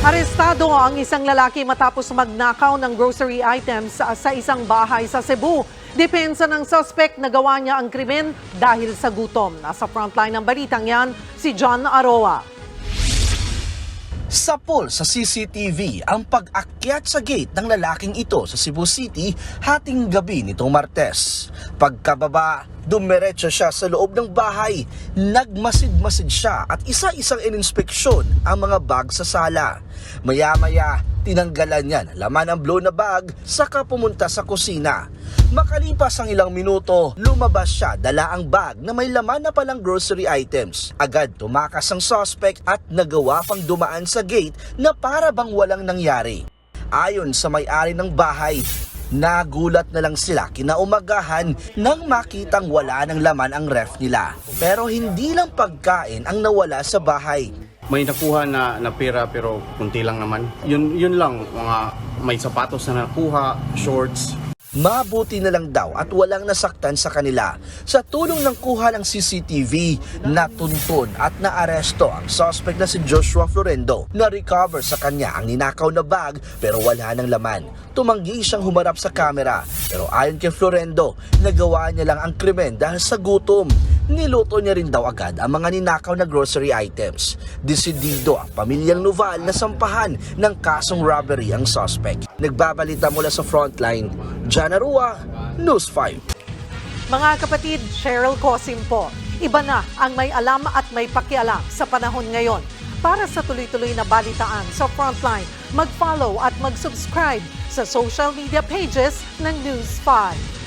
Arestado ang isang lalaki matapos magnakaw ng grocery items sa, sa isang bahay sa Cebu. Depensa ng suspect na gawa niya ang krimen dahil sa gutom. Nasa frontline ng balitang yan, si John Aroa. Sapol sa CCTV ang pag-akyat sa gate ng lalaking ito sa Cebu City hating gabi nitong Martes. Pagkababa, dumiretso siya sa loob ng bahay. Nagmasid-masid siya at isa-isang ininspeksyon ang mga bag sa sala. Maya-maya, tinanggalan niya ng laman ang blow na bag saka pumunta sa kusina. Makalipas ang ilang minuto, lumabas siya dala ang bag na may laman na palang grocery items. Agad tumakas ang suspect at nagawa pang dumaan sa gate na para bang walang nangyari. Ayon sa may-ari ng bahay, nagulat na lang sila kinaumagahan nang makitang wala ng laman ang ref nila. Pero hindi lang pagkain ang nawala sa bahay. May nakuha na, na pera pero kunti lang naman. Yun, yun lang, mga may sapatos na nakuha, shorts, Mabuti na lang daw at walang nasaktan sa kanila. Sa tulong ng kuha ng CCTV, natuntun at naaresto ang suspect na si Joshua Florendo na recover sa kanya ang ninakaw na bag pero wala ng laman. Tumanggi siyang humarap sa kamera pero ayon kay Florendo, nagawa niya lang ang krimen dahil sa gutom. Niluto niya rin daw agad ang mga ninakaw na grocery items. Desidido ang pamilyang Noval na sampahan ng kasong robbery ang suspect. Nagbabalita mula sa frontline, John Arua, News 5. Mga kapatid, Cheryl Cosim po. Iba na ang may alam at may pakialam sa panahon ngayon. Para sa tuloy-tuloy na balitaan sa Frontline, mag-follow at mag-subscribe sa social media pages ng News 5.